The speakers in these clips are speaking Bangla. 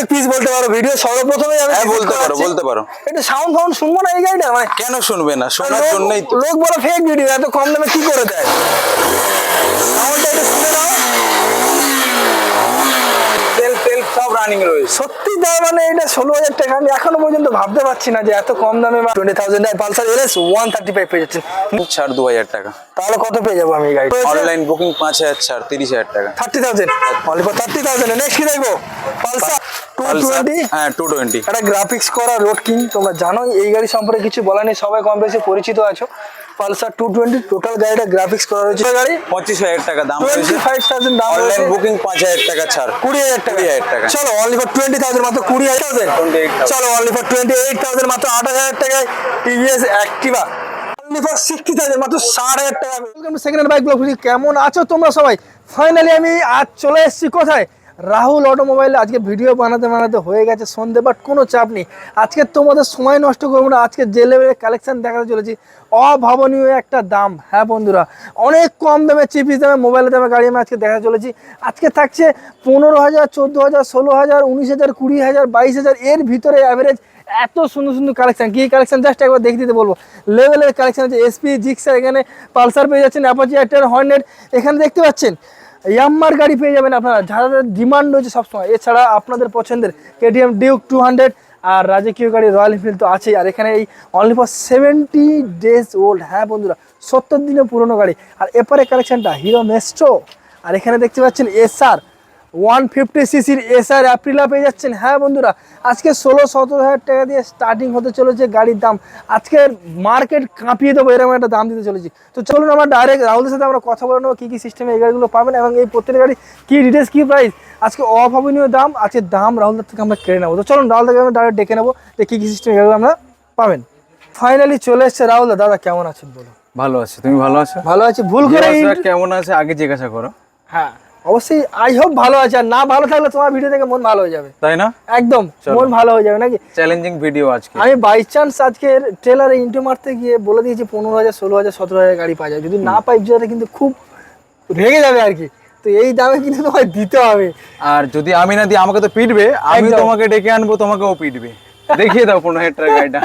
উল্লেখ পিস বলতে পারো ভিডিও সর্বপ্রথমে আমি হ্যাঁ বলতে পারো বলতে পারো। একটু সাউন্ড ফাউন্ড শুনব না এই গাড়িটা? মানে কেন শুনবে না? শোনার জন্যই লোক বড় ফেক ভিডিও এত কম দামে কি করে দেয়? সাউন্ডটা একটু শুনে নাও। রানিং রয়েছে। সত্যি তাই মানে এটা ষোলো হাজার টাকা আমি এখনও পর্যন্ত ভাবতে পারছি না যে এত কম দামে twenty thousand Pulsar LS one thirty five পেয়ে যাচ্ছেন ছাড় দু হাজার টাকা। তাহলে কত পেয়ে যাব আমি গাড়ি? অনলাইন বুকিং পাঁচ হাজার ছাড় তিরিশ হাজার টাকা। Thirty thousand only for thirty thousand next কি দেখব? পালসার হ্যাঁ একটা গ্রাফিক্স করা রোড কিং তোমরা জানোই এই গাড়ি সম্পর্কে কিছু বলা নেই। সবাই কম বেশি পরিচিত আছো। পালসার টু টোয়েন্টি টোটাল গাড়িটা গ্রাফিক্স করা রয়েছে। গাড়ি পঁচিশ হাজার টাকা দাম টোয়েন্টি রয়েছে। ফাইভ থাউজেন্ড দাম অনলাইন বুকিং পাঁচ হাজার টাকা ছাড়। কুড়ি হাজার টাকা। হাজার টাকা। চলো অনলি ফর টোয়েন্টি থাউজেন্ড মাত্র কুড়ি হাজার। থাউজেন্ড চলো only for twenty eight thousand মাত্র আঠাশ হাজার টাকায় TVS Activa only for sixty thousand মাত্র ষাট হাজার টাকা। সেকেন্ড হ্যান্ড বাইক ব্লগ কেমন আছো তোমরা সবাই? ফাইনালি আমি আজ চলে এসেছি কোথায়? রাহুল অটোমোবাইলে আজকে ভিডিও বানাতে বানাতে হয়ে গেছে, সন্ধে বাট কোনো চাপ নেই। আজকে তোমাদের সময় নষ্ট করব না, আজকে যে লেভেলের কালেকশন দেখাতে চলেছি, অভাবনীয় একটা দাম। হ্যাঁ বন্ধুরা, অনেক কম দামে চিপিস দামে মোবাইলের দামে গাড়ি আমি আজকে দেখাতে চলেছি। আজকে থাকছে পনেরো হাজার, চোদ্দ হাজার, ষোলো হাজার, উনিশ হাজার, কুড়ি হাজার, বাইশ হাজার, এর ভিতরে অ্যাভারেজ এত সুন্দর সুন্দর কালেকশন কী কালেকশন জাস্ট একবার দেখে দিতে বলব। লেভেলের কালেকশন আছে এসপি জিক্সার এখানে পালসার পেয়ে যাচ্ছেন অ্যাপাচি অ্যাক্টার হর্নেট এখানে দেখতে পাচ্ছেন ইয়াম্মার গাড়ি পেয়ে যাবেন আপনারা। যাদের ডিমান্ড রয়েছে সবসময়। এছাড়া আপনাদের পছন্দের কেটিএম ডিউক টু হান্ড্রেড আর রাজকীয় গাড়ি রয়্যাল এনফিল্ড তো আছেই। আর এখানে এই only for seventy days old হ্যাঁ বন্ধুরা, সত্তর দিনের পুরনো গাড়ি। আর এপারে কালেকশনটা হিরো মেস্ট্রো আর এখানে দেখতে পাচ্ছেন এসআর ওয়ান ফিফটি সিসির এসআর অ্যাপ্রিলা পেয়ে যাচ্ছেন। হ্যাঁ বন্ধুরা আজকে ষোলো সতেরো হাজার টাকা দিয়ে স্টার্টিং হতে চলেছে গাড়ির দাম। আজকে মার্কেট কাঁপিয়ে দেবো এরকম একটা দাম দিতে চলেছি। তো চলুন আমরা ডাইরেক্ট রাহুলের সাথে আমরা কথা বলে নেব কী কী সিস্টেমে এই গাড়িগুলো পাবেন এবং এই প্রত্যেকটা গাড়ি কী ডিটেলস কী প্রাইস আজকে অভাবনীয় দাম আজকে দাম রাহুলদার থেকে আমরা কেড়ে নেব। তো চলুন রাহুল থেকে আমরা ডাইরেক্ট ডেকে নেব যে কী কী সিস্টেম গাড়িগুলো আমরা পাবেন। ফাইনালি চলে এসছে রাহুল দাদা কেমন আছেন বলো ভালো আছে তুমি ভালো আছো? ভালো আছি ভুল করে কেমন আছে? আগে জিজ্ঞাসা করো। হ্যাঁ। অবশ্যই আই হোপ ভালো আছে। আর না ভালো থাকলে তোমার ভিডিও দেখে মন ভালো হয়ে যাবে। তাই না? একদম মন ভালো হয়ে যাবে নাকি? চ্যালেঞ্জিং ভিডিও আজকে। আমি বাই চান্স আজকের ট্রেলারে ইন্টু মারতে গিয়ে বলে দিয়েছি পনেরো হাজার ষোলো হাজার সতেরো হাজার গাড়ি পাওয়া যায়। যদি না পাই যেটা কিন্তু খুব রেগে যাবে আর কি। তো এই দামে কিন্তু তোমায় দিতে হবে। আর যদি আমি না দিই আমাকে তো পিটবে। আমি তোমাকে ডেকে আনব তোমাকেও পিটবে। দেখিয়ে দাও পনেরো হাজার টাকা গাড়িটা।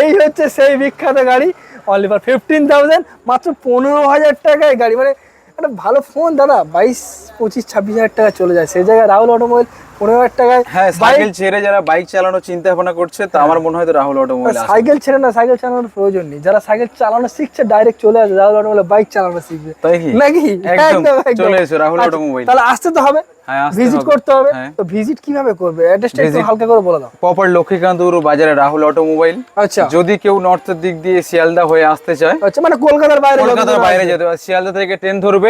এই হচ্ছে সেই বিখ্যাত গাড়ি অলিভার ফিফটিন থাউজেন্ড মাত্র পনেরো হাজার টাকায় গাড়ি। মানে একটা ভালো ফোন দাদা। বাইশ পঁচিশ ছাব্বিশ হাজার টাকা চলে যায়। সেই জায়গায় রাহুল অটোমোবাইল পনেরো হাজার টাকায় হ্যাঁ সাইকেল ছেড়ে যারা বাইক চালানোর চিন্তা ভাবনা করছে তা আমার মনে হয় রাহুল অটোমোবাইল সাইকেল ছেড়ে না সাইকেল চালানোর প্রয়োজন নেই। যারা সাইকেল চালানো শিখছে ডাইরেক্ট চলে আসে রাহুল অটোমোবাইল বাইক চালানো শিখবে। তাই কি? নাকি? একদম। চলে এসো রাহুল আচ্ছা, অটোমোবাইল তাহলে আসতে তো হবে। হ্যাঁ, ভিজিট করতে হবে। হ্যাঁ। তো ভিজিট কীভাবে করবে? অ্যাড্রেসটা একটু হালকা করে বলে দাও। প্রপার লক্ষ্মীকান্তপুর বাজারে রাহুল অটোমোবাইল আচ্ছা। যদি কেউ নর্থের দিক দিয়ে শিয়ালদা হয়ে আসতে চায় আচ্ছা মানে কলকাতার বাইরে কলকাতার বাইরে যেতে পারে। শিয়ালদা থেকে ট্রেন ধরবে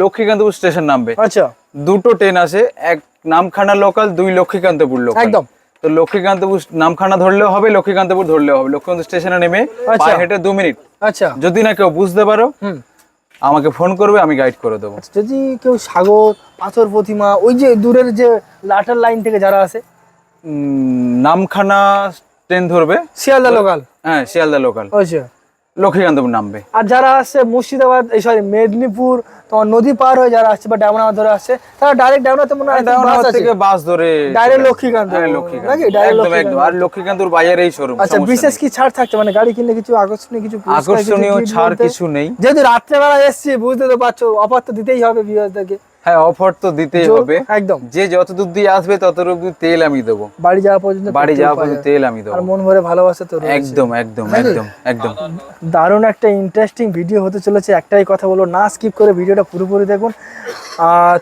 লক্ষ্মীকান্তপুর স্টেশন নামবে। আচ্ছা। দুটো ট্রেন আছে এক নামখানা লোকাল দুই লক্ষ্মীকান্তপুর লোকাল একদম। তো লক্ষ্মীকান্তপুর নামখানা ধরলেও হবে লক্ষ্মীকান্তপুর ধরলেও হবে। লক্ষ্মীকান্ত স্টেশনে নেমে আচ্ছা। পায়ে হেঁটে দু মিনিট। আচ্ছা। যদি না কেউ বুঝতে পারো হুম। আমাকে ফোন করবে আমি গাইড করে দেবো। যদি কেউ সাগর পাথর প্রতিমা ওই যে দূরের যে লাটার লাইন থেকে যারা আসে? উম, নামখানা ট্রেন ধরবে। শিয়ালদা লোকাল হ্যাঁ শিয়ালদা লোকাল আচ্ছা। লক্ষ্মীকান্তপুর নামবে। আর যারা আসছে মুর্শিদাবাদ এই সরি মেদিনীপুর তোমার নদী পার হয়ে যারা আসছে বা ডায়মন্ড ধরে আসছে তারা ডাইরেক্ট ডায়মন্ডতে মনে হয় থেকে বাস ধরে আসবে। লক্ষ্মীকান্তপুর, হ্যাঁ, নাকি? একদম আর লক্ষ্মীকান্তপুর বাজারেই শোরুম আচ্ছা বিশেষ কি ছাড় থাকছে? মানে গাড়ি কিনলে কিছু আকর্ষণীয় কিছু আকর্ষণীয় ছাড় কিছু নেই। যেহেতু রাত্রেবেলা এসছি বুঝতে তো পারছ অফার তো দিতেই হবে ভিউয়ারদেরকে হ্যাঁ অফার তো দিতেই হবে। একদম। যে যত দূর দিয়ে আসবে তত অব্দি তেল আমি দেবো। বাড়ি যাওয়া পর্যন্ত বাড়ি যাওয়া পর্যন্ত তেল আমি দেবো। আর মন ভরে ভালোবাসা তো একদম একদম একদম একদম। দারুণ একটা ইন্টারেস্টিং ভিডিও হতে চলেছে একটাই কথা বলব না স্কিপ করে ভিডিওটা পুরোপুরি দেখুন।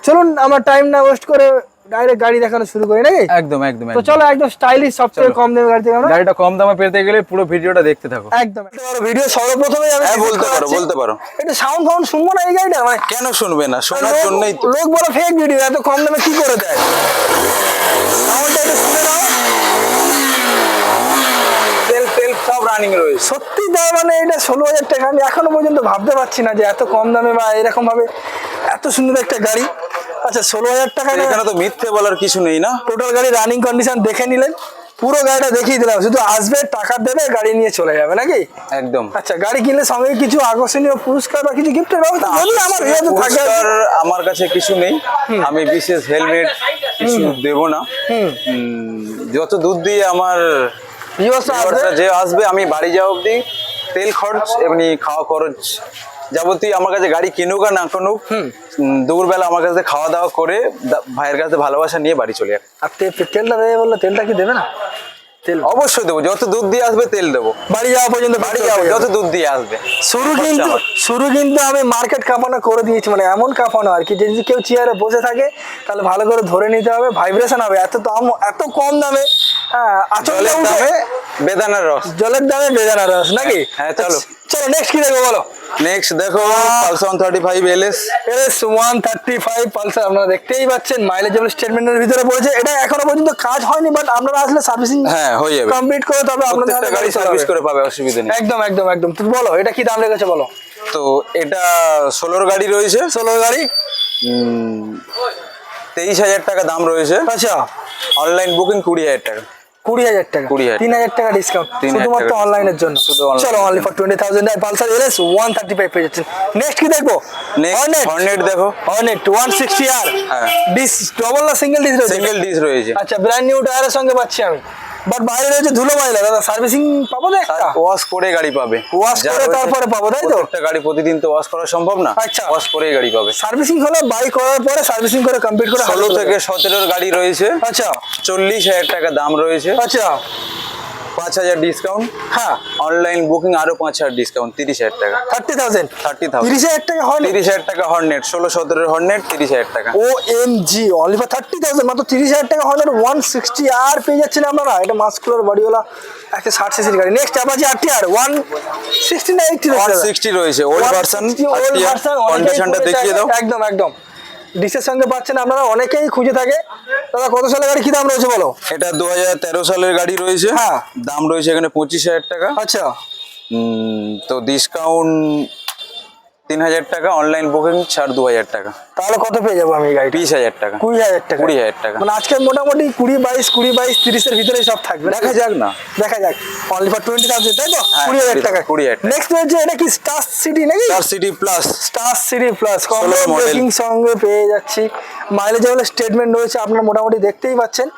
চলুন আমার টাইম না ওয়েস্ট করে ডাইরেক্ট গাড়ি দেখানো শুরু করি নাকি? একদম একদম তো চলো একদম স্টাইলিশ সবথেকে কম দামে গাড়ি আমরা গাড়িটা কম দামে পেতে গেলে পুরো ভিডিওটা দেখতে থাকো। একদম। ভিডিও সর্বপ্রথমে আমি হ্যাঁ বলতে পারো বলতে পারো। একটু সাউন্ড ফাউন্ড শুনব না এই গাড়িটা? মানে কেন শুনবে না? শোনার জন্যই তো। লোক বড় ফেক ভিডিও এত কম দামে কি করে দেয়? সাউন্ডটা একটু শুনে নাও। তেল তেল সব রানিং রয়েছে। সত্যি তাই মানে এটা ষোলো হাজার টাকা আমি এখনও পর্যন্ত ভাবতে পারছি না যে এত কম দামে বা এরকম ভাবে এত সুন্দর একটা গাড়ি। আচ্ছা ষোলো হাজার টাকা এখানে তো মিথ্যে বলার কিছু নেই না? টোটাল গাড়ি রানিং কন্ডিশন দেখে নিলেন। পুরো গাড়িটা দেখিয়ে দিলাম। শুধু আসবে টাকা দেবে গাড়ি নিয়ে চলে যাবে নাকি? একদম। আচ্ছা গাড়ি কিনলে সঙ্গে কিছু আকর্ষণীয় পুরস্কার বা কিছু গিফটের ব্যবস্থা? আমার ইয়েতে থাকে। পুরস্কার আমার কাছে কিছু নেই। আমি বিশেষ হেলমেট কিছু দেব না। যত দূর দিয়ে আমার যে আসবে আমি বাড়ি যাওয়া অব্দি তেল খরচ এমনি খাওয়া খরচ যাবতীয় আমার কাছে গাড়ি কিনুক আর না কিনুক দুপুরবেলা আমার কাছে খাওয়া দাওয়া করে ভাইয়ের কাছে ভালোবাসা নিয়ে বাড়ি চলে যাক। আর তেলটা দেবে বলল তেলটা কি দেবে না? তেল। অবশ্যই দেবো যত দূর দিয়ে আসবে তেল দেবো। বাড়ি যাওয়া পর্যন্ত বাড়ি যাব যত দূর দিয়ে আসবে। শুরু কিন্তু শুরু কিন্তু আমি মার্কেট কাঁপানো করে দিয়েছি মানে এমন কাঁপানো আর কি যদি কেউ চেয়ারে বসে থাকে তাহলে ভালো করে ধরে নিতে হবে ভাইব্রেশন হবে। এত দাম এত কম দামে হ্যাঁ আচমকা জলের দামে বেদানার রস। জলের দামে বেজানা রস নাকি? হ্যাঁ, চলো। চলো নেক্সট কি দেখব বলো? নেক্সট দেখো Pulsar thirty five L S S one thirty five Pulsar আপনারা দেখতেই পাচ্ছেন মাইলেজেবল স্টেটমেন্টের ভিতরে পড়েছে। এটা এখনও পর্যন্ত কাজ হয়নি বাট আপনারা আসলে সার্ভিসিং হ্যাঁ হয়ে যাবে। কমপ্লিট করে তবে আপনাদের গাড়ি সার্ভিস করে পাবে অসুবিধা নেই। একদম একদম একদম। তুমি বলো এটা কি দাম লেগেছে বলো? তো এটা ষোলোর গাড়ি রয়েছে। ষোলো গাড়ি? তেইশ হাজার টাকা দাম রয়েছে। আচ্ছা। অনলাইন বুকিং কুড়ি হাজার টাকা। কুড়ি হাজার টাকা। 20,000 তিন হাজার টাকা ডিসকাউন্ট 3,000 শুধুমাত্র অনলাইনের জন্য। চলো only for twenty thousand Pulsar LS one thirty five পেয়ে যাচ্ছেন। নেক্সট কি দেখব? হর্নেট দেখো। Hornet one sixty R. Disc double না সিঙ্গেল ডিস রয়েছে? সিঙ্গেল ডিস রয়েছে। আচ্ছা ব্র্যান্ড নিউ টায়ারের সঙ্গে পাচ্ছি আমি। বাট বাইরে রয়েছে ধুলো ময়লা দাদা সার্ভিসিং পাবো না একটা? ওয়াশ করে গাড়ি পাবে। ওয়াশ করে তারপরে পাবো, তাই তো? একটা গাড়ি প্রতিদিন তো ওয়াশ করা সম্ভব না। আচ্ছা। ওয়াশ করে গাড়ি পাবে। সার্ভিসিং হলে বাই করার পরে সার্ভিসিং করে কমপ্লিট করে ষোলো হাতে থেকে চলে সতেরোর গাড়ি রয়েছে। আচ্ছা। চল্লিশ হাজার টাকা দাম রয়েছে। আচ্ছা। পাঁচ হাজার ডিসকাউন্ট হ্যাঁ। অনলাইন বুকিং আরও পাঁচ হাজার ডিসকাউন্ট তিরিশ হাজার টাকা। থার্টি থাউজেন্ড 30,000 তিরিশ হাজার টাকা হয় তিরিশ হাজার টাকা হর্নেট ষোলো সতেরো হর্নেট তিরিশ হাজার টাকা। O M G only for thirty thousand মাত্র তিরিশ হাজার টাকা হলে ওয়ান সিক্সটি আর পেয়ে যাচ্ছেন আপনারা। এটা মাস্কুলার বডিওয়ালা একটা ষাট সিসির গাড়ি। Next Apache R T R one sixty না এইটটি ওয়ান সিক্সটি রয়েছে ওল্ড ভার্সন ওল্ড ভার্সন কন্ডিশনটা দেখিয়ে দাও। একদম একদম। ডিসের সঙ্গে পাচ্ছেন আপনারা অনেকেই খুঁজে থাকে। দাদা কত সালের গাড়ি কি দাম রয়েছে বলো? এটা দু হাজার তেরো সালের গাড়ি রয়েছে। হ্যাঁ। দাম রয়েছে এখানে পঁচিশ হাজার টাকা। আচ্ছা। তো ডিসকাউন্ট তিন হাজার টাকা অনলাইন বুকিং ছাড় দু হাজার টাকা। তাহলে কত পেয়ে যাব আমি গাড়িটা? বিশ হাজার টাকা। কুড়ি হাজার টাকা। কুড়ি হাজার টাকা। মানে আজকে মোটামুটি কুড়ি বাইশ কুড়ি বাইশ তিরিশের ভিতরেই সব থাকবে। দেখা যাক না। দেখা যাক। অনলি ফর টোয়েন্টি থাউজেন্ড তাই তো? হ্যাঁ, কুড়ি হাজার টাকা। 20,000 টাকা। নেক্সট রয়েছে এটা কি স্টার সিটি নাকি? চার City Plus Star City Plus braking সঙ্গে পেয়ে যাচ্ছি। মাইলেজ হলে স্টেটমেন্ট রয়েছে আপনারা মোটামুটি দেখতেই পাচ্ছেন।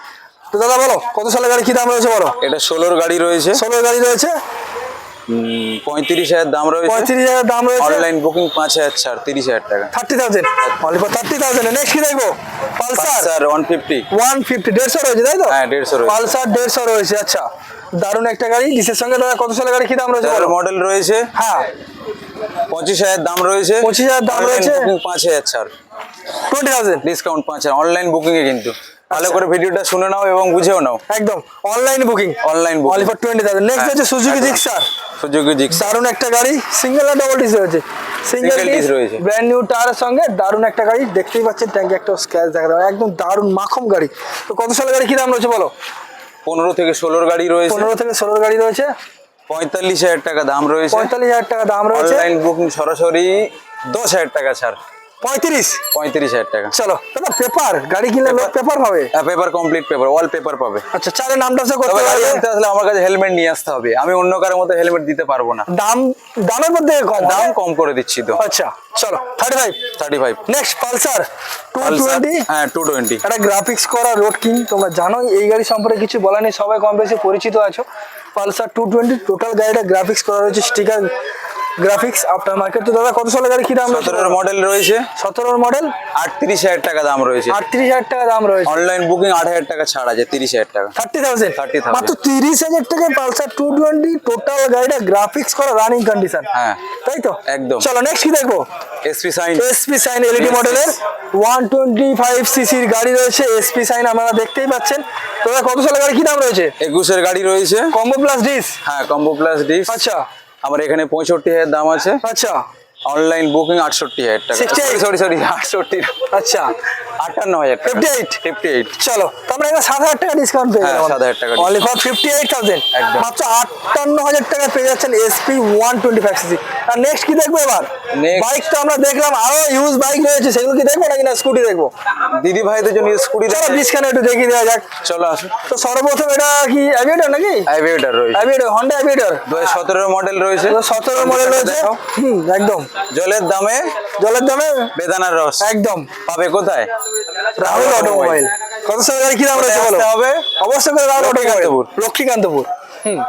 তো দাদা বলো কত সালের গাড়ি কি দাম রয়েছে বলো? এটা ষোলোর গাড়ি রয়েছে। ষোলোর গাড়ি রয়েছে। পঁয়ত্রিশ হাজার দাম রয়েছে। পঁয়ত্রিশ হাজার দাম রয়েছে। অনলাইন বুকিং পাঁচ হাজার ছাড় তিরিশ হাজার টাকা। Thirty thousand. Only for thirty thousand. Next কি দেখব? Pulsar. One fifty one fifty দেড়শো রয়েছে তাই তো? হ্যাঁ, 150 রয়েছে। পালসার দেড়শো রয়েছে আচ্ছা। দারুণ একটা গাড়ি। ডিসের সঙ্গে দাদা কত সালের গাড়ি কি দাম রয়েছে মডেল রয়েছে। হ্যাঁ। পঁচিশ হাজার দাম রয়েছে। 25,000 দাম রয়েছে। পাঁচ হাজার ছাড়। টোয়েন্টি থাউজেন্ড ডিসকাউন্ট পাঁচ হাজার। অনলাইন বুকিং এ কিন্তু। ভালো করে ভিডিওটা শুনে নাও এবং বুঝেও নাও। একদম online booking online only booking for twenty thousand next হচ্ছে সুজুকি জিক্সার সুজুকি জিক্স দারুণ একটা গাড়ি সিঙ্গেল আর ডাবল ডিস রয়েছে। সিঙ্গেল ডিস রয়েছে। ব্র্যান্ড নিউ টায়ারের সঙ্গে দারুণ একটা গাড়ি। দেখতেই পাচ্ছেন ট্যাঙ্কে একটা স্ক্র্যাচ দেখা যাবে একদম দারুণ মাখম গাড়ি। তো কত সালের গাড়ি? কি দাম রয়েছে বলো? পনেরো থেকে ষোলোর গাড়ি রয়েছে। পনেরো থেকে ষোলোর গাড়ি রয়েছে। পঁয়তাল্লিশ হাজার টাকা দাম রয়েছে। পঁয়তাল্লিশ হাজার টাকা দাম রয়েছে। অনলাইন বুকিং সরাসরি দশ হাজার টাকা ছাড়। পঁয়ত্রিশ। পঁয়ত্রিশ হাজার টাকা। চলো দাদা পেপার গাড়ি কিনলে লোক পেপার পাবে? Paper complete paper wall paper পাবে। আচ্ছা চারে নামটা সে করতে পারবে। আসলে আমার কাছে হেলমেট নিয়ে আসতে হবে। আমি অন্য কারোর মতো হেলমেট দিতে পারব না। দাম দামের মধ্যে কম দাম কম করে দিচ্ছি তো। আচ্ছা চলো thirty five thirty five next Pulsar two twenty হ্যাঁ টু টোয়েন্টি একটা গ্রাফিক্স করা রোড কিং তোমরা জানোই এই গাড়ি সম্পর্কে কিছু বলা নেই সবাই কম বেশি পরিচিত আছো। পালসার টু টোয়েন্টি টোটাল গাড়িটা গ্রাফিক্স করা রয়েছে স্টিকার গ্রাফিক্স আফটার মার্কেট তো দাদা কত সালের গাড়ি কি দাম সতেরোর মডেল রয়েছে। সতেরোর মডেল আটত্রিশ হাজার টাকা দাম রয়েছে। আটত্রিশ হাজার টাকা দাম রয়েছে। অনলাইন বুকিং আট হাজার টাকা ছাড় আছে তিরিশ হাজার টাকা। Thirty thousand? 30,000 মাত্র তিরিশ হাজার টাকায় পালসার টু টোয়েন্টি টোটাল গাড়িটা গ্রাফিক্স করা রানিং কন্ডিশন হ্যাঁ। তাই তো? একদম। চলো নেক্সট কি দেখব? SP Shine SP Shine LED মডেলের ওয়ান টোয়েন্টি ফাইভ সিসির গাড়ি রয়েছে এসপি সাইন আপনারা দেখতেই পাচ্ছেন। তোমরা কত সালের গাড়ি কি দাম রয়েছে? একুশের গাড়ি রয়েছে। কম্বো প্লাস ডিস হ্যাঁ কম্বো প্লাস ডিস আচ্ছা। আমার এখানে পঁয়ষট্টি হাজার দাম আছে। আচ্ছা। অনলাইন বুকিং আটষট্টি হাজার টাকা। 68 সরি সরি আটষট্টি। আচ্ছা। আটান্ন হাজার 58? ফিফটি এইট চলো এখানে সাত হাজার টাকা ডিসকাউন্ট পেয়ে হ্যাঁ, যাবেন 7,000 টাকা only for fifty eight thousand. মাত্র আটান্ন হাজার টাকা পেয়ে যাচ্ছেন SP one twenty five CC আর নেক্সট কি দেখব এবার? বাইক তো আমরা দেখলাম আরও ইউজ বাইক রয়েছে। সেগুলো কি দেখব নাকি না স্কুটি দেখব? দিদি ভাইদের জন্য স্কুটি চলো একটু দেখিয়ে দেওয়া যাক। চলো আসুন তো সর্বপ্রথম এটা কি অ্যাভিয়েটর নাকি? অ্যাভিয়েটার রয়েছে। অ্যাভিয়েটর হন্ডা অ্যাভিয়েটর দু হাজার সতেরো মডেল রয়েছে। সতেরো মডেল রয়েছে। হুম একদম। জলের দামে জলের দামে বেদানার রস। একদম। পাবে কোথায়? রাহুল অটোমোবাইল। কত সময় গাড়ি কি দাম রয়েছে বলো? হবে? অবশ্যই করে রাহুল অটোমোবাইল। লক্ষ্মীকান্তপুর। হুম।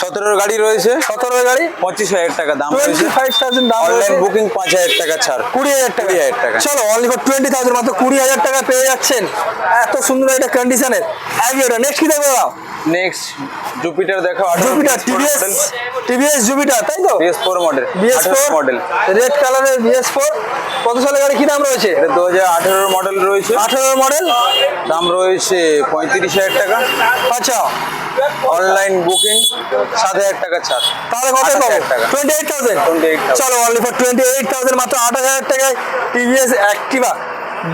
সতেরোর গাড়ি রয়েছে। সতেরো গাড়ি? পঁচিশ হাজার টাকা দাম রয়েছে। ফাইভ থাউজেন্ড দাম অনলাইন বুকিং পাঁচ হাজার টাকা ছাড়। কুড়ি হাজার টাকা। হাজার টাকা। চলো অনলি ফর টোয়েন্টি থাউজেন্ড মাত্র কুড়ি হাজার টাকা পেয়ে যাচ্ছেন। এত সুন্দর একটা কন্ডিশনের ওটা নেক্সট কি দেখব? নেক্সট জুপিটার দেখো জুপিটার টিভিএস টিভিএস জুপিটার তাই তো? BS four model BS four model red কালারের বিএস ফোর কত সালের গাড়ি? কি দাম রয়েছে? এটা দু হাজার আঠেরোর মডেল রয়েছে। আঠেরো মডেল দাম রয়েছে পঁয়ত্রিশ হাজার টাকা। আচ্ছা। অনলাইন বুকিং সাত হাজার টাকা ছাড় তাহলে কত পাবো? টাকা। টোয়েন্টি এইট থাউজেন্ড 28,000 চলো only for twenty eight thousand মাত্র আট হাজার টাকায় টিভিএস অ্যাক্টিভা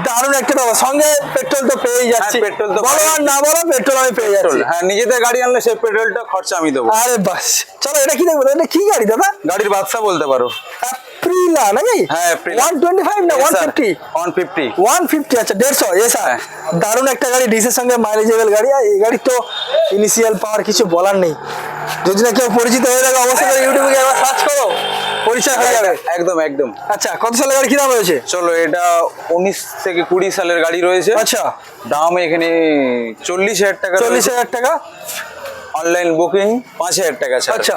দারুণ একটা পাবো সঙ্গে পেট্রোল তো যাচ্ছি হ্যাঁ, petrol তো বলো আর না বলো পেট্রোল আমি পেয়ে যাচ্ছি। হ্যাঁ নিজেদের গাড়ি আনলে সেই পেট্রোলটা খরচা আমি দেবো। আরে বাস। চলো এটা কি দেখব? এটা কি গাড়ি দাদা? গাড়ির বাদশা বলতে পারো। অ্যাপ্রিলা নাকি? হ্যাঁ Aprilia। ওয়ান টোয়েন্টি ফাইভ না one fifty one fifty one fifty আচ্ছা দেড়শো। এস হ্যাঁ। দারুণ একটা গাড়ি ডিসের সঙ্গে মাইলেজেবল গাড়ি। আর এই গাড়ির তো ইনিশিয়াল পাওয়ার কিছু বলার নেই। যদি না কেউ পরিচিত হয়ে থাকে অবশ্যই করে ইউটিউবে গিয়ে একবার সার্চ করো পরিচয় হয়ে যাবে। একদম একদম। আচ্ছা কত সালের গাড়ি কিনা দাম রয়েছে? চলো এটা উনিশ থেকে কুড়ি সালের গাড়ি রয়েছে। আচ্ছা। দাম এখানে চল্লিশ হাজার টাকা চল্লিশ হাজার টাকা? অনলাইন বুকিং পাঁচ হাজার টাকা ছাড়। আচ্ছা,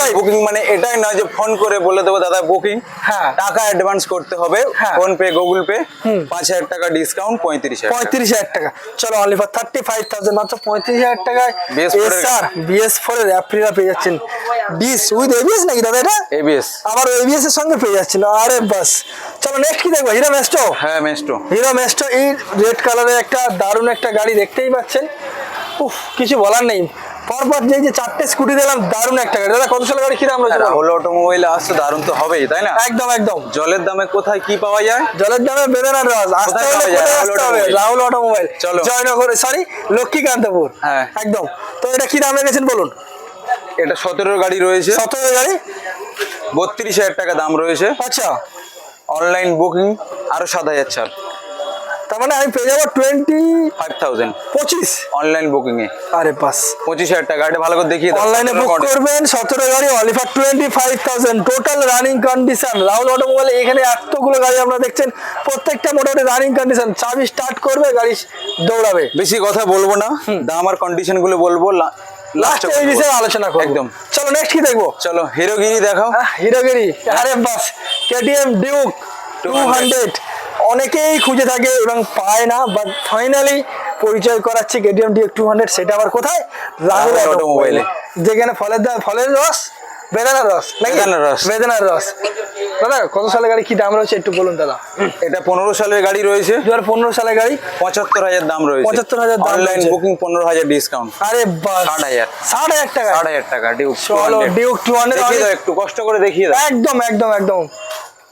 হয়? বুকিং মানে এটাই নয় যে ফোন করে বলে দেবো দাদা বুকিং হ্যাঁ। টাকা অ্যাডভান্স করতে হবে। ফোন পে গুগল পে পাঁচ হাজার টাকা ডিসকাউন্ট পঁয়ত্রিশ হাজার টাকা। পঁয়ত্রিশ হাজার টাকা। চলো only for thirty five thousand মাত্র পঁয়ত্রিশ হাজার টাকায় BS4 এর এসআর বিএস ফোর এর অ্যাপ্রিলা পেয়ে যাচ্ছেন। ডিস উইথ এবিএস নাকি দাদা এটা? ABS আবার এবিএস এর সঙ্গে পেয়ে যাচ্ছিল। আরে বাস। চলো নেক্সট কি দেখব? হিরো মেস্টো হ্যাঁ মেস্টো হিরো মেস্টো এই রেড কালারের একটা দারুণ একটা গাড়ি দেখতেই পাচ্ছেন। উফ কিছু বলার নেই। পরপর যে যে চারটে স্কুটি দিলাম দারুণ একটা গাড়ি। দাদা কত সালের গাড়ি কি দাম রয়েছে বলো? রাহুল অটোমোবাইল আসতে দারুণ তো হবেই তাই না? একদম একদম। জলের দামে কোথায় কি পাওয়া যায়? জলের দামে বেদানার রস আসতে রাহুল হবে রাহুল অটোমোবাইল চলো। জয়নগর সরি লক্ষ্মীকান্তপুর। হ্যাঁ। একদম। তো এটা কি দাম রেখেছেন বলুন? এটা সতেরোর গাড়ি রয়েছে। সতেরো গাড়ি? বত্রিশ হাজার টাকা দাম রয়েছে। আচ্ছা। অনলাইন বুকিং আরও সাত হাজার ছাড় তার মানে আমি পেয়ে যাব টোয়েন্টি ফাইভ থাউজেন্ড পঁচিশ? অনলাইন বুকিং এ। আরে বাস। পঁচিশ হাজার টাকা। এটা ভালো করে দেখিয়ে। অনলাইনে বুক করবেন সতেরো গাড়ি অলিফার twenty five thousand total running condition Rahul Automobile এখানে এতগুলো গাড়ি আপনারা দেখছেন। প্রত্যেকটা মোটামুটি রানিং কন্ডিশন চাবি স্টার্ট করবে গাড়ি দৌড়াবে। বেশি কথা বলব না। দাম আর কন্ডিশনগুলো বলব। লাস্টে এই বিষয়ে আলোচনা করব। একদম। চলো নেক্সট কি দেখব? চলো হিরোগিরি দেখাও। হিরোগিরি। আরে বাস কেটিএম ডিউক টু হান্ড্রেড অনেকেই খুঁজে থাকে এবং পায় না বাট ফাইনালি পরিচয় করাচ্ছে কেটিএম ডিউক টু হান্ড্রেড সেটা আবার কোথায়? রাহুল অটোমোবাইলে। যেখানে ফলের দাম ফলের রস বেদানার রস নাকি? রস। বেদানার রস। দাদা কত সালের গাড়ি? কি দাম রয়েছে একটু বলুন দাদা। এটা পনেরো সালের গাড়ি রয়েছে। দু হাজার পনেরো সালের গাড়ি। পঁচাত্তর হাজার দাম রয়েছে। 75,000 দাম অনলাইন বুকিং পনেরো হাজার ডিসকাউন্ট আরে বাস 60,000 ষাট হাজার টাকা। ষাট হাজার টাকা ডিউক চলো ডিউক টু হান্ড্রেড একটু কষ্ট করে দেখিয়ে দাও। একদম একদম একদম।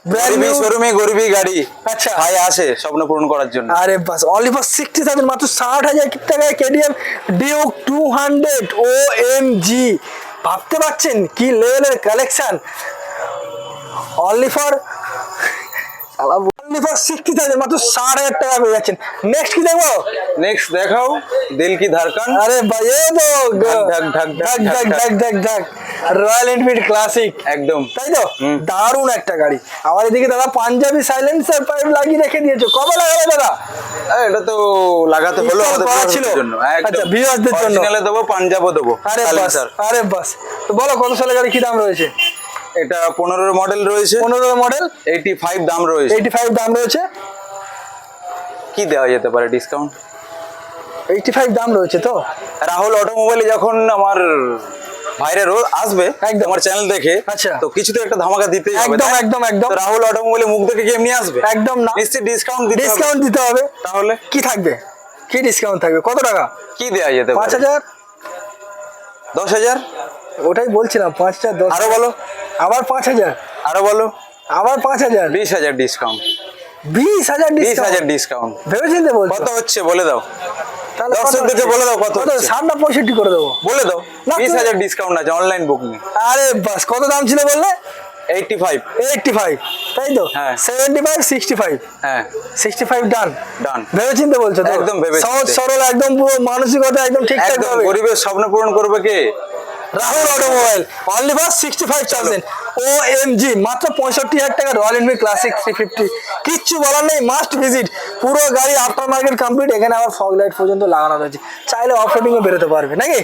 গরিবি শোরুমে গরিবি গাড়ি। আচ্ছা। ভাই আসে স্বপ্ন পূরণ করার জন্য। আরে বাস অনলি ফর সিক্সটি থাউজেন্ড মাত্র ষাট হাজার টাকায় KTM Duke two hundred O M G ভাবতে পারছেন কি লেভেলের collection only for only for sixty thousand মাত্র ষাট হাজার টাকা পেয়ে যাচ্ছেন নেক্সট কি দেখব নেক্সট দেখাও দিল কি ধারকান আরে ভাই এ তো ঢাক, ঢাক, ঢাক, ঢাক ঢাক, ঢাক ঢাক ঢাক ঢাক রয়্যাল এনফিল্ড ক্লাসিক একদম তাই তো দারুণ একটা গাড়ি আমার এদিকে দাদা পাঞ্জাবি সাইলেন্সার পাইপ লাগিয়ে রেখে দিয়েছ কবে লাগাবে দাদা এটা তো লাগাতে হলো আমাদের ছিল? আচ্ছা, জন্য। দেবো পাঞ্জাবও দেবো আরে বাস silencer। আরে বাস তো বলো কত সালে গাড়ি কি দাম রয়েছে এটা পনেরো মডেল রয়েছে। পনেরো মডেল এইটি ফাইভ দাম রয়েছে। এইটি ফাইভ দাম রয়েছে। কি দেওয়া যেতে পারে ডিসকাউন্ট এইটি ফাইভ দাম রয়েছে তো? রাহুল অটোমোবাইলে যখন আমার ভাইরা রোজ আসবে একদম। আমার চ্যানেল দেখে আচ্ছা। তো কিছু তো একটা ধামাকা দিতেই হবে একদম, একদম, একদম। রাহুল অটোমোবাইলে মুখ দেখে এমনি আসবে? একদম না। নিশ্চয়ই ডিসকাউন্ট দিতে ডিসকাউন্ট দিতে হবে। তাহলে? কি থাকবে? কি ডিসকাউন্ট থাকবে? কত টাকা? কি দেওয়া যেতে পাঁচ হাজার। দশ হাজার? ওটাই বলছিলাম পাঁচ হাজার দশ আরও বলো। আবার পাঁচ হাজার? আরও বলো। আবার পাঁচ হাজার? বিশ হাজার ডিসকাউন্ট বিশ হাজার বিশ হাজার ডিসকাউন্ট ভেবে চিনতে কত হচ্ছে বলে দাও। তাহলে দর্শকদেরকে বলে দাও কত হচ্ছে। পঁয়ষট্টি করে দেবো। বলে দাও। বিশ হাজার ডিসকাউন্ট আছে অনলাইন বুকিং আরে বাস কত দাম ছিল বললে? এইটটি ফাইভ এইটটি ফাইভ তাই তো? হ্যাঁ। সেভেন্টি ফাইভ সিক্সটি ফাইভ হ্যাঁ। সিক্সটি ফাইভ ডান ডান ভেবে চিনতে বলছো একদম ভেবে সহজ সরল একদম পুরো মানসিকতা একদম ঠিকঠাক গরিবের স্বপ্ন পূরণ করবে কে? Rahul automobile only for sixty five thousand O M G মাত্র পঁয়ষট্টি হাজার টাকা royal Enfield classic three fifty কিচ্ছু বলার নেই মাস্ট ভিজিট পুরো গাড়ি আফটার মার্কেট কমপ্লিট এখানে আবার ফগ লাইট পর্যন্ত লাগানো রয়েছে। চাইলে অফ রোডিংও বেরোতে পারবে নাকি?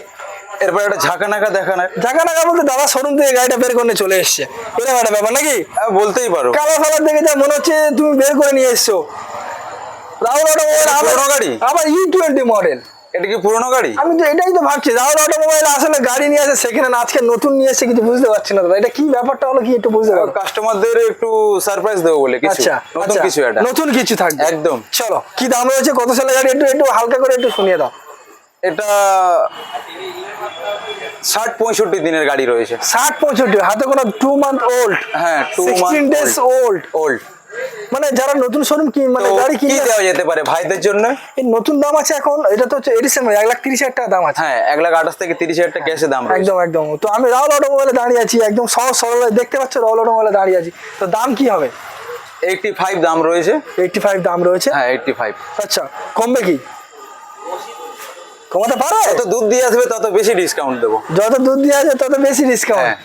এরপর একটা ঝাঁকা নাকা দেখা না টাকা বলতে দাদা শোরুম থেকে গাড়িটা বের করে চলে এসছে। এরকম একটা ব্যাপার নাকি? হ্যাঁ, বলতেই পারো। কালার ফালার দেখে যা মনে হচ্ছে তুমি বের করে নিয়ে এসছো। রাহুল অটোমোবাইল? আবার ই টোয়েন্টি মডেল এটা কি পুরোনো গাড়ি? আমি তো এটাই তো ভাবছি রাহুল অটোমোবাইল আসলে গাড়ি নিয়ে আসে সেখানে আজকে নতুন নিয়ে এসে কিছু বুঝতে পারছি না দাদা এটা কি ব্যাপারটা হলো কি একটু বুঝতে পারো কাস্টমারদের একটু সারপ্রাইজ দেবো বলে কিছু। আচ্ছা নতুন আচ্ছা, কিছু এটা। নতুন কিছু থাকবে। একদম। চলো কি দাম রয়েছে কত সালে গাড়ি একটু একটু হালকা করে একটু শুনিয়ে দাও। এটা ষাট পঁয়ষট্টি দিনের গাড়ি রয়েছে। ষাট পঁয়ষট্টি হাতে কোনো টু মান্থ ওল্ড হ্যাঁ two sixteen days old old মানে যারা নতুন শোরুম কি মানে গাড়ি কি কিনে দেওয়া যেতে পারে ভাইদের জন্য? এই নতুন দাম আছে এখন এটা তো হচ্ছে এডিশন এক লাখ তিরিশ হাজার টাকা দাম আছে। হ্যাঁ এক লাখ আঠাশ থেকে তিরিশ হাজার টাকা ক্যাশে দাম একদম একদম। তো আমি রাহুল অটোমোবাইলে দাঁড়িয়ে আছি একদম সহজ সরল দেখতে পাচ্ছ রাহুল অটোমোবাইলে দাঁড়িয়ে আছি। তো দাম কি হবে? এইটটি ফাইভ দাম রয়েছে। এইটটি ফাইভ দাম রয়েছে। হ্যাঁ এইটটি ফাইভ আচ্ছা কমবে কি? কমাতে পারো? যত দুধ দিয়ে আসবে তত বেশি ডিসকাউন্ট দেবো। যত দুধ দিয়ে আসবে তত বেশি ডিসকাউন্ট হ্যাঁ।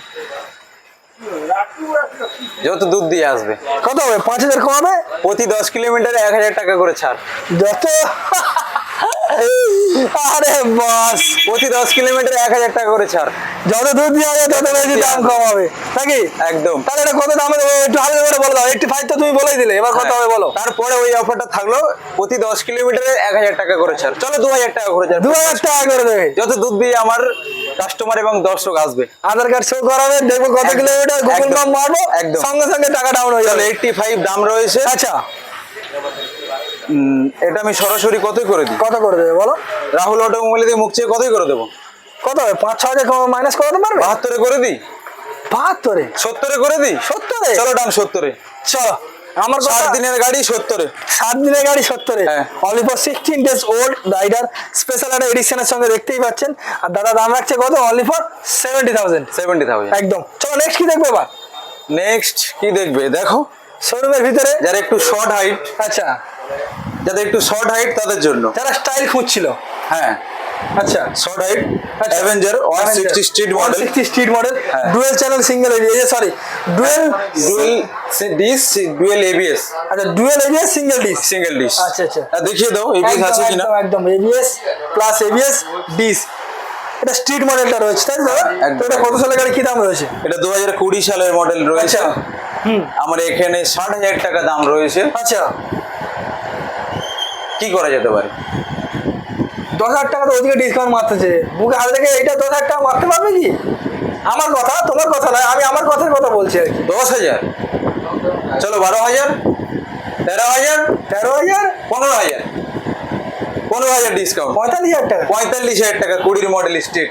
যত দুধ দিয়ে আসবে। কত হবে? পাঁচ হাজার কমাবে? প্রতি দশ কিলোমিটারে এক হাজার টাকা করে ছাড়। যত আরে বাস প্রতি দশ কিলোমিটারে এক হাজার টাকা করে ছাড়। যত দুধ দিয়ে তত বেশি দাম কম হবে। নাকি? একদম। তাহলে এটা কত দামে একটু হালকা করে বলে দাও। এইটটি ফাইভ তো তুমি বলেই দিলে এবার কত হবে বলো? তারপরে ওই অফারটা থাকল প্রতি দশ কিলোমিটারে এক হাজার টাকা করে ছাড়। চলো দু হাজার টাকা করে ছাড়। দু হাজার টাকা করে দেবে। যত দুধ দিয়ে আমার কাস্টমার এবং দর্শক আসবে। আধার কার্ড শো করাবে দেখব কত কিলোমিটার গুগল ম্যাপ মারবো একদম। সঙ্গে সঙ্গে টাকা ডাউন হয়ে যাবে। এইটটি ফাইভ দাম রয়েছে। আচ্ছা। এটা আমি সরাসরি কতই করে দিই? কত করে দেবে বলো? রাহুল অটোমোবাইল দিয়ে মুখ চেয়ে কতই করে দেবো? কত হবে? পাঁচ ছ হাজার মাইনাস করাতে পারবে? বাহাত্তরে করে দিই। বাহাত্তরে? সত্তরে করে দিই? সত্তরে? চলো ডান সত্তরে। চলো আমার সাত দিনের গাড়ি সত্তরে। সাত দিনের গাড়ি সত্তরে। Only for sixteen days old rider special একটা এডিশনের সঙ্গে দেখতেই পাচ্ছেন। আর দাদা দাম রাখছে কত? Only for seventy thousand seventy thousand একদম। চলো নেক্সট কি দেখব এবার? নেক্সট কি দেখবে? দেখো। শোরুমের ভিতরে? যারা একটু শর্ট হাইট আচ্ছা। যাদের একটু শর্ট হাইট তাদের জন্য। যারা স্টাইল খুঁজছিল। হ্যাঁ। আচ্ছা। Short height Avenger street model street model. Dual channel single sorry dual dual disc dual ABS আচ্ছা dual ABS single disc single disc আচ্ছা, আচ্ছা। দেখিয়ে দাও এবিএস আছে কিনা। একদম এবিএস প্লাস এবিএস ডিস এটা স্ট্রিট মডেলটা রয়েছে তাই তো? এটা কত একদম। সালের গাড়ি কি দাম রয়েছে? এটা দু হাজার কুড়ি সালের মডেল রয়েছে। আচ্ছা আমার এখানে ষাট হাজার টাকা দাম রয়েছে। আচ্ছা। কি করা যেতে পারে? দশ হাজার টাকা তো ওদিকে ডিসকাউন্ট মারতেছে। বুকে হাতে থেকে এটা দশ হাজার টাকা মারতে পারবে কি? আমার কথা তোমার কথা নয় আমি আমার কথার কথা বলছি আর কি। দশ হাজার? চলো বারো হাজার তেরো হাজার তেরো হাজার? পনেরো হাজার। পনেরো হাজার ডিসকাউন্ট পঁয়তাল্লিশ হাজার টাকা। পঁয়তাল্লিশ হাজার টাকা কুড়ির model street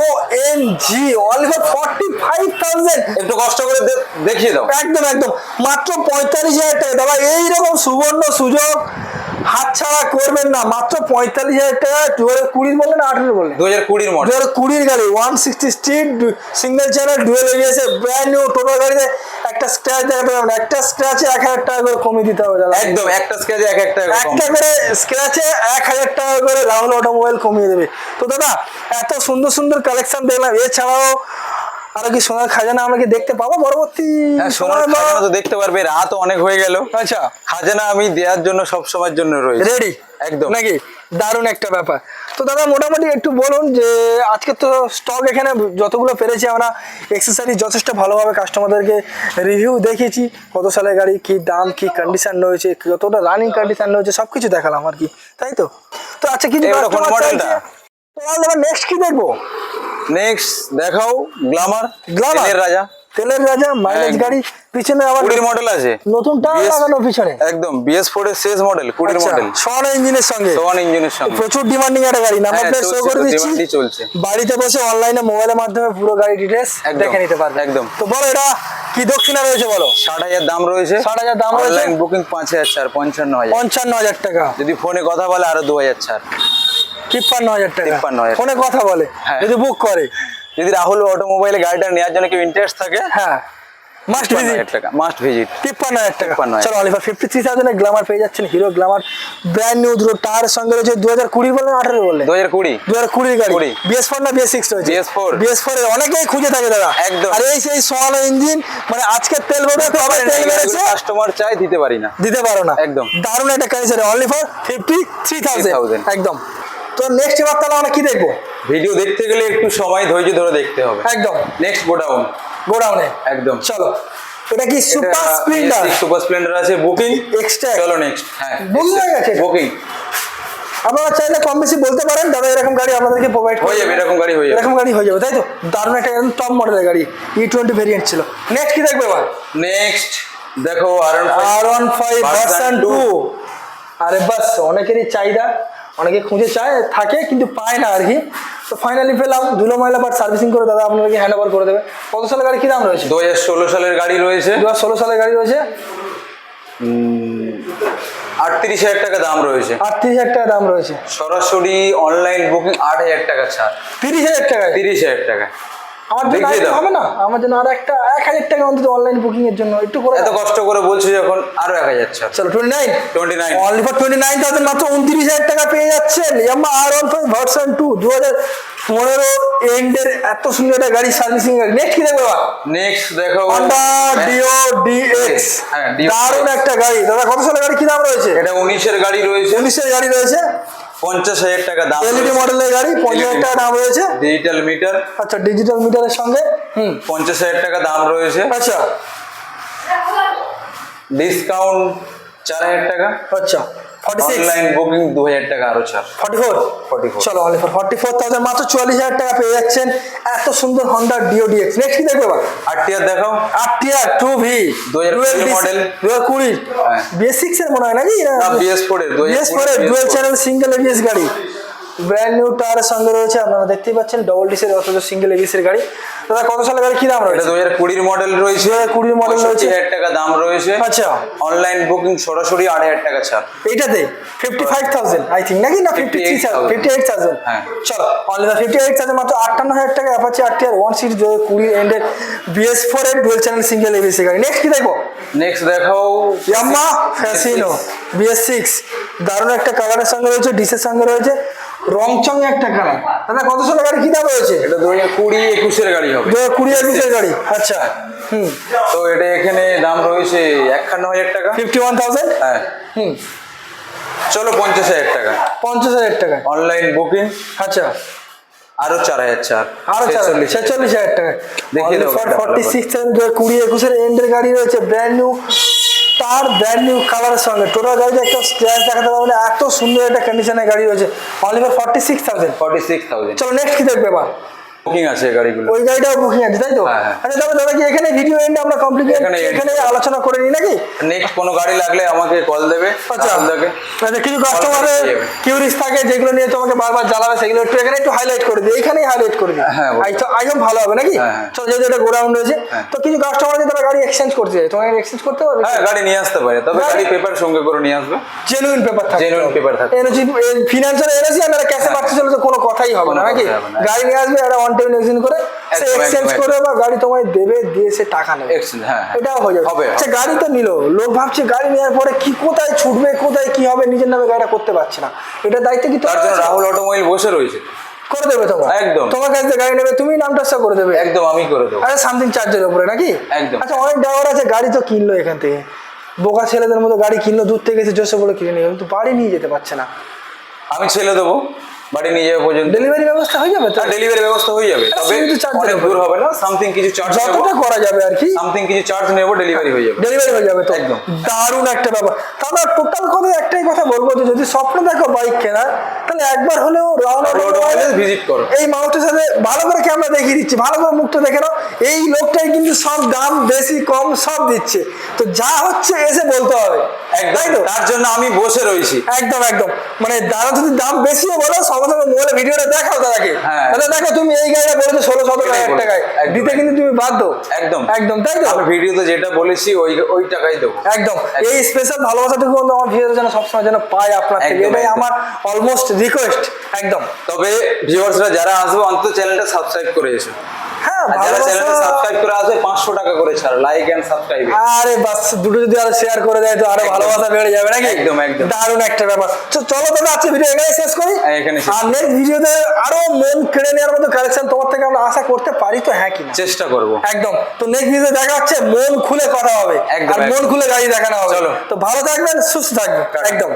O N G only forty five thousand একটু কষ্ট করে দেখিয়ে দাও। একদম একদম। মাত্র পঁয়তাল্লিশ হাজার টাকা। দাদা এইরকম সুবর্ণ সুযোগ হাতছাড়া করবেন না মাত্র পঁয়তাল্লিশ হাজার টাকা দু হাজার কুড়ির বললেন না আঠেরো বললেন। দু হাজার কুড়ির দু হাজার কুড়ির গাড়ি one sixty street single channel dual এরিয়াসে brand new total গাড়িতে একটা স্ক্র্যাচ দেখাতে পারবেন। একটা স্ক্র্যাচে এক হাজার টাকা করে কমিয়ে দিতে হবে দাদা। একদম একটা স্কেচে এক একটা একটা করে স্ক্র্যাচে এক হাজার টাকা করে রাহুল অটোমোবাইল কমিয়ে দেবে। তো দাদা এত সুন্দর সুন্দর কালেকশন দেখলাম। এছাড়াও আরও কি সোনার খাজানা আমরা কি দেখতে পাবো পরবর্তী হ্যাঁ সোনার খাজানা তো দেখতে পারবে রাত অনেক হয়ে গেল। আচ্ছা। খাজানা আমি দেওয়ার জন্য সব সময়ের জন্য রয়েছে। রেডি একদম। নাকি? দারুণ একটা ব্যাপার। তো দাদা মোটামুটি একটু বলুন যে আজকে তো স্টক এখানে যতগুলো পেরেছি আমরা এক্সেসারিজ যথেষ্ট ভালোভাবে কাস্টমারদেরকে রিভিউ দেখিয়েছি কত সালের গাড়ি কি দাম কি কন্ডিশন রয়েছে কতটা রানিং কন্ডিশন রয়েছে সব কিছু দেখালাম আর কি। তাই তো? তো আচ্ছা কিছু নেক্সট কি দেখব? নেক্সট দেখাও গ্লামার Glamour? তেলের রাজা। তেলের রাজা মাইলেজ গাড়ি পিছনে আবার কুড়ির মডেল আছে। নতুন টায়ার লাগানো পিছনে। একদম বিএস ফোর এর শেষ মডেল কুড়ির আচ্ছা, মডেল সন ইঞ্জিনের সঙ্গে। সোয়ান ইঞ্জিনের সঙ্গে। প্রচুর ডিমান্ডিং একটা গাড়ি নাম্বার প্লেট শো করে দিচ্ছি। চলছে। বাড়িতে বসে অনলাইনে মোবাইলের মাধ্যমে পুরো গাড়ি ডিটেলস একদম, দেখে নিতে পারবে। একদম। তো বলো এটা কি দক্ষিণা রয়েছে বলো? ষাট হাজার দাম রয়েছে। 60,000 দাম রয়েছে। বুকিং পাঁচ হাজার ছাড় পঞ্চান্ন হাজার। পঞ্চান্ন হাজার টাকা। যদি ফোনে কথা বলে আরও দু হাজার ছাড়। তিপ্পান্ন হাজার টাকা। 53,000 ফোনে কথা বলে হ্যাঁ। যদি বুক করে। যদি রাহুল অটোমোবাইলে গাড়িটা নেওয়ার জন্য কেউ ইন্টারেস্ট থাকে হ্যাঁ। মাস্ট ভিজিট টাকা মাস্ট ভিজিট তিপ্পান্ন হাজার টাকা। 53,000 চলো অলিভার ফিফটি থ্রি গ্লামার পেয়ে যাচ্ছেন হিরো গ্লামার ব্র্যান্ড নিউ দুটো টায়ার সঙ্গে রয়েছে দু হাজার কুড়ি আঠারো বললেন দু হাজার কুড়ি। দু হাজার কুড়ির গাড়ি। কুড়ি। বিএস ফোর না বিএস সিক্স রয়েছে? BS4 বিএস ফোর অনেকেই খুঁজে থাকে দাদা। একদম। আর এই সেই ইঞ্জিন মানে আজকে তেল কবে কাস্টমার চাই দিতে পারি না। দিতে পারো না। একদম। দারুণ একটা condition only for fifty three thousand 3,000 একদম। তো নেক্সট এবার তাহলে আমরা কি দেখব? ভিডিও দেখতে গেলে একটু সময় ধৈর্য ধরে দেখতে হবে। একদম। নেক্সট গোডাউন গোডাউনে একদম। চলো। এটা কি সুপার স্প্লেন্ডার সুপার স্প্লেন্ডার আছে বুকিং এক্সট্রা চলো নেক্সট হ্যাঁ Booking হয়ে গেছে? বুকিং আপনারা চাইলে কম বেশি বলতে পারেন দাদা এরকম গাড়ি আপনাদেরকে প্রোভাইড হয়ে যাবে এরকম গাড়ি হয়ে যাবে। এরকম গাড়ি হয়ে যাবে তাই তো? দারুণ একটা একদম টপ মডেলের গাড়ি ই টোয়েন্টি ভেরিয়েন্ট ছিল। নেক্সট কি দেখবে এবার? নেক্সট দেখো আর R one five version two আরে বাস অনেকেরই চাহিদা অনেকে খুঁজে চায় থাকে কিন্তু পায় না আর কি তো ফাইনালি পেলাম ধুলো ময়লা বাট সার্ভিসিং করে দাদা আপনাদেরকে হ্যান্ড ওভার করে দেবে। কত সালের গাড়ি কি দাম রয়েছে? দু হাজার ষোলো সালের গাড়ি রয়েছে। দু হাজার ষোলো সালের গাড়ি রয়েছে? আটত্রিশ হাজার টাকা দাম রয়েছে। আটত্রিশ হাজার টাকা দাম রয়েছে। সরাসরি অনলাইন বুকিং আট হাজার টাকা ছাড়। তিরিশ হাজার টাকা তিরিশ হাজার টাকা আমার জন্য দেখিয়ে দাও। হবে না? আমার জন্য আর একটা এক হাজার টাকা অন্তত অনলাইন বুকিং এর জন্য একটু করে এত দাও। কষ্ট করে বলছি যখন আরও এক হাজার ছাড়। চলো twenty nine 29 only for twenty nine thousand মাত্র উনত্রিশ হাজার টাকা পেয়ে যাচ্ছেন। Yamaha R one five version two দু হাজার পনেরো এন্ডের এত সুন্দর একটা গাড়ি সার্ভিসিং গাড়ি। নেক্সট কি দেখবে নেক্সট দেখো হন্ডা ডিও ডিএক্স হ্যাঁ, Dio দারুণ একটা গাড়ি। দাদা কত সালের গাড়ি? কি দাম রয়েছে? এটা উনিশের গাড়ি রয়েছে। উনিশের গাড়ি রয়েছে? পঞ্চাশ হাজার টাকা দাম এলইডি মডেলের গাড়ি পঞ্চাশ হাজার টাকা দাম রয়েছে। ডিজিটাল মিটার আচ্ছা ডিজিটাল মিটারের সঙ্গে হুম। পঞ্চাশ হাজার টাকা দাম রয়েছে। আচ্ছা। ডিসকাউন্ট চার হাজার টাকা? আচ্ছা ফর্টি অনলাইন বুকিং দু হাজার টাকা আরও ছাড়। ফর্টি ফোর 44 চলো only for forty four thousand মাত্র চুয়াল্লিশ হাজার টাকা পেয়ে যাচ্ছেন। এত সুন্দর হন্ডা ডিও ডিএক্স নেক্সট কি দেখবে আর টিয়ার দেখো টিআর টু ভি দু হাজার মডেল দু হাজার কুড়ি। হ্যাঁ। বিএস সিক্স এর মনে হয় নাকি? না, BS4 এর, 2020 বিএস ফোর এর ডুয়েল চ্যানেল সিঙ্গেল এবিএস গাড়ি। ব্র্যান্ড নিউ টায়ারের সঙ্গে রয়েছে আপনারা দেখতেই পাচ্ছেন ডবল ডিসের অথচ সিঙ্গেল এবিএস এর গাড়ি। দাদা কত সালের গাড়ি? কি দাম রয়েছে? দু হাজার কুড়ির মডেল রয়েছে। 2020 মডেল রয়েছে। হাজার টাকা দাম রয়েছে। আচ্ছা। অনলাইন বুকিং সরাসরি আট হাজার টাকা ছাড়। এইটাতে? Fifty five thousand I think নাকি না fifty three 58,000 fifty eight thousand হ্যাঁ। চলো অনলি ফিফটি এইট থাউজেন্ড মাত্র আটান্ন হাজার টাকা Apache R TR one six দু কুড়ি এন্ডের বিএস ফোর এর ডুয়েল চ্যানেল সিঙ্গেল এবিএস গাড়ি। নেক্সট কি দেখব? নেক্সট দেখাও। ইয়াম্মা ফ্যাসিনো বিএস সিক্স দারুণ একটা কালারের সঙ্গে রয়েছে ডিসের সঙ্গে রয়েছে। রংচং একটা কালার। দাদা কত সালের গাড়ি? কি দাম রয়েছে? এটা দু হাজার কুড়ি একুশের গাড়ি হবে। দু হাজার কুড়ি একুশের গাড়ি। আচ্ছা। হুম। তো এটা এখানে দাম রয়েছে একান্ন হাজার টাকা। Fifty one thousand? হ্যাঁ। হুম। চলো পঞ্চাশ হাজার টাকা। পঞ্চাশ হাজার টাকা। Online booking. আচ্ছা। আরও চার হাজার চার। আরও ছেচল্লিশ হাজার। টাকা। দেখিয়ে দেবো ফর্টি সিক্স কুড়ি একুশের এন্ডের গাড়ি রয়েছে ব্র্যান্ড নিউ তার ব্র্যান্ড নিউ কালারের সঙ্গে। টোটাল গাড়িতে একটা স্ক্র্যাচ দেখাতে পারব না এত সুন্দর একটা কন্ডিশনের গাড়ি রয়েছে। Only for forty six thousand forty six thousand চলো নেক্সট কি দেখবে এবার? বুকিং আছে গাড়িগুলো ওই গাড়িটাও বুকিং আছে তাই তো হ্যাঁ, হ্যাঁ। আচ্ছা তবে দাদা কি এখানে ভিডিও এন্ড আমরা কমপ্লিট এখানে আলোচনা করে নিই নাকি নেক্সট কোনো গাড়ি লাগলে আমাকে কল দেবে আচ্ছা আচ্ছা কিছু কাস্টমারের কিউরিস থাকে যেগুলো নিয়ে তোমাকে বারবার জ্বালাবে সেগুলো একটু এখানে একটু হাইলাইট করে দিই এখানেই হাইলাইট করে দিই হ্যাঁ, বলুন। ভালো হবে নাকি হ্যাঁ, হ্যাঁ। যেহেতু এটা গোডাউন রয়েছে। তো কিছু কাস্টমার যদি তারা গাড়ি এক্সচেঞ্জ করতে চায় তোমাকে এক্সচেঞ্জ করতে পারবে হ্যাঁ গাড়ি নিয়ে আসতে পারে তবে গাড়ি- পেপার সঙ্গে করে নিয়ে আসবে জেনুইন পেপার থাকে Genuine paper থাকবে। এনওসি ফিনান্সার এনওসি আর ক্যাশে। পাচ্ছে চলে তো কোনো কথাই হবে না নাকি। গাড়ি নিয়ে আসবে একটা অন এক্সচেঞ্জ করে সে এক্সচেঞ্জ করে। বা গাড়ি তোমায় দেবে দিয়ে সে টাকা নেবে। হ্যাঁ, হ্যাঁ। এটাও হয়ে যাবে। আচ্ছা গাড়ি তো নিল। লোক ভাবছে গাড়ি নেওয়ার পরে কি কোথায় ছুটবে কোথায় কি হবে নিজের নামে গাড়িটা করতে পারছে না। এটা দায়িত্ব কি তার জন্য রাহুল অটোমোবাইল বসে রয়েছে। করে দেবে তোমার একদম। তোমার কাছ থেকে গাড়ি নেবে তুমি নামটা সব করে দেবে। একদম আমি করে দেবো। আরে সামথিং চার্জের উপরে নাকি? একদম। আচ্ছা অনেক ড্রাইভার আছে গাড়ি তো কিনলো এখান থেকে। বোকা ছেলেদের মতো গাড়ি কিনলো দূর থেকে এসে জোসে বলে কিনে নিয়ে কিন্তু বাড়ি নিয়ে যেতে পারছে না। আমি ছেলে দেবো। বাড়ি নিয়ে যাবে পর্যন্ত। ডেলিভারি ব্যবস্থা হয়ে যাবে তো? ডেলিভারি ব্যবস্থা হয়ে যাবে। তবে অনেক দূর হবে না সামথিং কিছু চার্জ যতটা করা যাবে আর কি। সামথিং কিছু চার্জ নেব ডেলিভারি হয়ে যাবে। ডেলিভারি হয়ে যাবে তো? একদম। দারুণ একটা ব্যাপার। তাহলে টোটাল কথা একটাই কথা বলব যে যদি স্বপ্ন দেখো বাইক কেনা তাহলে একবার হলেও অটোমোবাইলে ভিজিট করো। এই মানুষটার সাথে ভালো করে ক্যামেরা দেখিয়ে দিচ্ছি ভালো করে মুখটা দেখে নাও। এই লোকটাই কিন্তু সব দাম বেশি কম সব দিচ্ছে। তো যা হচ্ছে এসে বলতে হবে। একদম। তো? তার জন্য আমি বসে রয়েছি। একদম একদম। মানে দাদা যদি দাম বেশিও বলো সব ভালোবাসা মোবাইলে ভিডিওটা দেখাও দাদাকে। হ্যাঁ। দাদা দেখো তুমি এই গাড়িটা বলেছ ষোলো সতেরো এটাই হাজার টাকায়। দিতে কিন্তু তুমি বাধ্য। একদম। একদম তাই তো? আমি ভিডিওতে যেটা বলেছি ওই ওই টাকাই দেবো। একদম। এই স্পেশাল ভালোবাসাটুকু কিন্তু আমার ভিউয়ার যেন সবসময় যেন পাই আপনার থেকে। এটাই আমার অলমোস্ট রিকোয়েস্ট একদম। তবে ভিউয়ার্সরা যারা আসবে অন্তত চ্যানেলটা সাবস্ক্রাইব করে এসো। আর সাবস্ক্রাইব আরে বাস দুটো যদি আরও শেয়ার করে দেয় তো আরও ভালোবাসা বেড়ে যাবে নাকি? একদম, একদম। দারুণ একটা ব্যাপার। তো চলো তবে আজকে ভিডিও এখানে শেষ করি। হ্যাঁ, এখানে আর নেক্সট ভিডিওতে আরও মন কেড়ে নেওয়ার মতো কালেকশন তোমার থেকে আমরা আশা করতে পারি তো হ্যাঁ কিনা চেষ্টা করব। একদম। তো নেক্সট ভিডিও দেখা হচ্ছে মন খুলে কথা হবে। আর মন খুলে গাড়ি দেখানো হবে। চলো। তো ভালো থাকবেন সুস্থ থাকবেন। একদম।